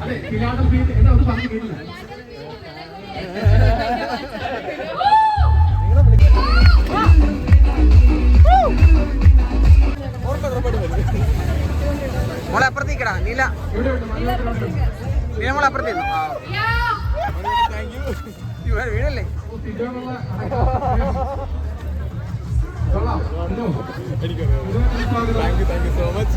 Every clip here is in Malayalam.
അതെ ഫിലാഡൽഫിയ എന്താ ഒന്ന് പറഞ്ഞു കേട്ടില്ല മോളെ അപ്പുറത്ത് നിൽക്കടാ നീല നീല മോളെ അപ്പുറത്ത് വീണല്ലേ? എനിക്കറിയാം thank you thank you so much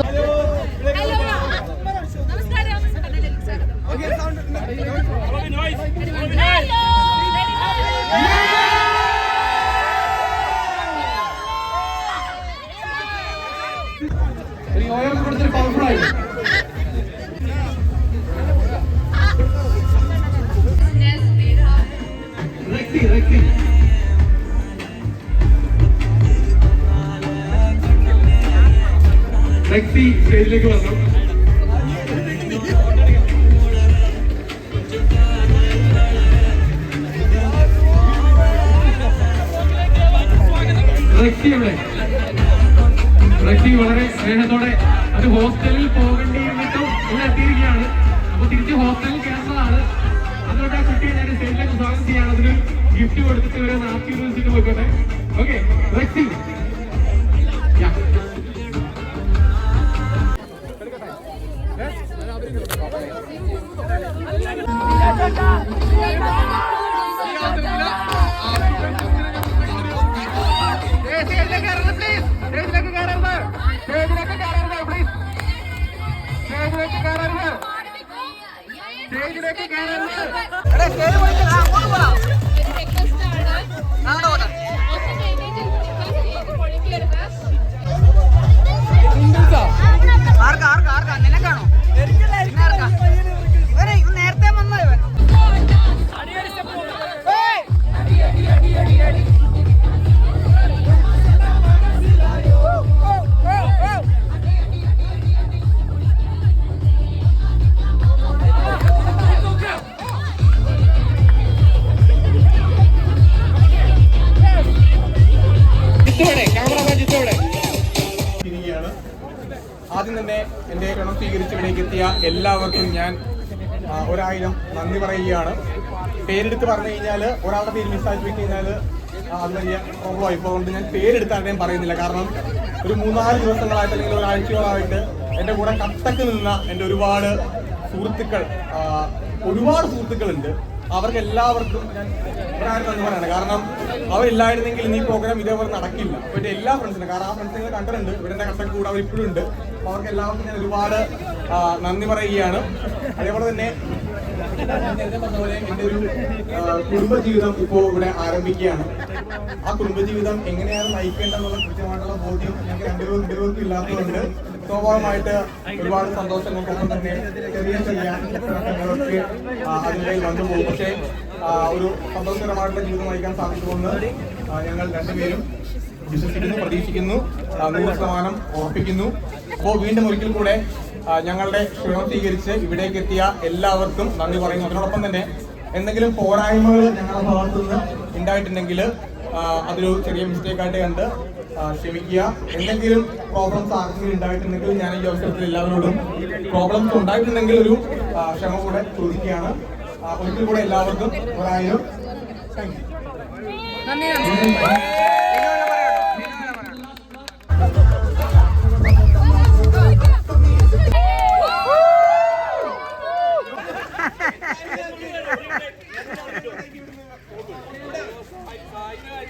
esto. വന്നോ. സ്റ്റേജിലേക്ക് വന്നു. റെക്സി എവിടെ റെക്സി വളരെ സ്നേഹത്തോടെ അത് ഹോസ്റ്റലിൽ പോകേണ്ടിയിരുന്നിട്ടും ഇവിടെ എത്തിയിരിക്കുകയാണ്. അപ്പൊ തിരിച്ച് ഹോസ്റ്റലിൽ കയറുന്നതാണ് അതുകൊണ്ട് ആ കുട്ടിയെ ഞാൻ സ്റ്റേജിലേക്ക് സ്വാഗതം ചെയ്യാണ്. അതിന് ഗിഫ്റ്റ് കൊടുത്തിട്ട് ഇവരെ നാട്ടിൽ വെച്ചിട്ട് പോയിക്കോട്ടെ. ഓക്കെ റെക്സി സ്റ്റേജിലേക്ക് കയറരുത്. ആദ്യം തന്നെ എന്റെ ക്ഷണം സ്വീകരിച്ച് ഇവിടേക്ക് എത്തിയ എല്ലാവർക്കും ഞാൻ ഒരായിരം നന്ദി പറയുകയാണ്. പേരെടുത്ത് പറഞ്ഞു കഴിഞ്ഞാൽ ഒരാളുടെ പേര് മിസ്സാക്കി വെച്ച് കഴിഞ്ഞാൽ അത് വലിയ പ്രോബ്ലം അതുകൊണ്ട് ഞാൻ പേരെടുത്ത് ആരുടെയും പറയുന്നില്ല. കാരണം ഒരു മൂന്നാൽ ദിവസങ്ങളായിട്ട് അല്ലെങ്കിൽ ഒരാഴ്ചകളായിട്ട് എന്റെ കൂടെ കത്തക്ക് നിന്ന എന്റെ ഒരുപാട് സുഹൃത്തുക്കൾ ഒരുപാട് സുഹൃത്തുക്കളുണ്ട്. അവർക്ക് എല്ലാവർക്കും ഞാൻ നന്ദി പറയാണ് കാരണം അവരില്ലായിരുന്നെങ്കിൽ ഈ പ്രോഗ്രാം ഇതേപോലെ നടക്കില്ല. അപ്പോൾ എന്റെ എല്ലാ ഫ്രണ്ട്സിനും കാരണം ആ ഫ്രണ്ട്സിനെ കണ്ടിട്ടുണ്ട്. ഇവരുടെ കഷ്ടം കൂടെ അവർ ഇപ്പോഴും ഉണ്ട്. അവർക്ക് എല്ലാവർക്കും ഞാൻ ഒരുപാട് നന്ദി പറയുകയാണ്. അതേപോലെ തന്നെ കുടുംബജീവിതം ഇപ്പോ ഇവിടെ ആരംഭിക്കുകയാണ്. ആ കുടുംബജീവിതം എങ്ങനെയാണ് നയിക്കേണ്ടതെന്നുള്ള കൃത്യമായിട്ടുള്ള ബോധ്യം ഞങ്ങൾക്ക് രണ്ടുപേരും രണ്ടുപേർക്കും ഇല്ലാത്തതുകൊണ്ട് സ്വാഭാവികമായിട്ട് ഒരുപാട് സന്തോഷങ്ങൾക്കൊപ്പം തന്നെ ചെറിയ ചെറിയ പ്രശ്നങ്ങളൊക്കെ അതിനിടയിൽ വന്നു പോകും. പക്ഷേ ഒരു സന്തോഷകരമായിട്ടുള്ള ജീവിതം നയിക്കാൻ സാധിക്കുമെന്ന് ഞങ്ങൾ രണ്ടുപേരും വിശ്വസിക്കുന്നു പ്രതീക്ഷിക്കുന്നു നൂറ് ശതമാനം ഉറപ്പിക്കുന്നു. അപ്പോൾ വീണ്ടും ഒരിക്കൽ കൂടെ ഞങ്ങളുടെ ക്ഷണം സ്വീകരിച്ച് ഇവിടേക്ക് എത്തിയ എല്ലാവർക്കും നന്ദി പറയുന്നു. അതിനോടൊപ്പം തന്നെ എന്തെങ്കിലും പോരായ്മകൾ ഞങ്ങളുടെ ഭാഗത്തു നിന്ന് ഉണ്ടായിട്ടുണ്ടെങ്കിൽ അതൊരു ചെറിയ മിസ്റ്റേക്ക് ആയിട്ട് കണ്ട് ക്ഷമിക്കുക. എന്തെങ്കിലും പ്രോബ്ലംസ് ആർക്കെങ്കിലും ഉണ്ടായിട്ടുണ്ടെങ്കിൽ ഞാൻ ഈ അവസരത്തിൽ എല്ലാവരോടും പ്രോബ്ലംസ് ഉണ്ടായിട്ടുണ്ടെങ്കിൽ ഒരു ക്ഷമ കൂടെ ചോദിക്കുകയാണ്. ഒരിക്കൽ കൂടെ എല്ലാവർക്കും ഒരായിരം താങ്ക് യു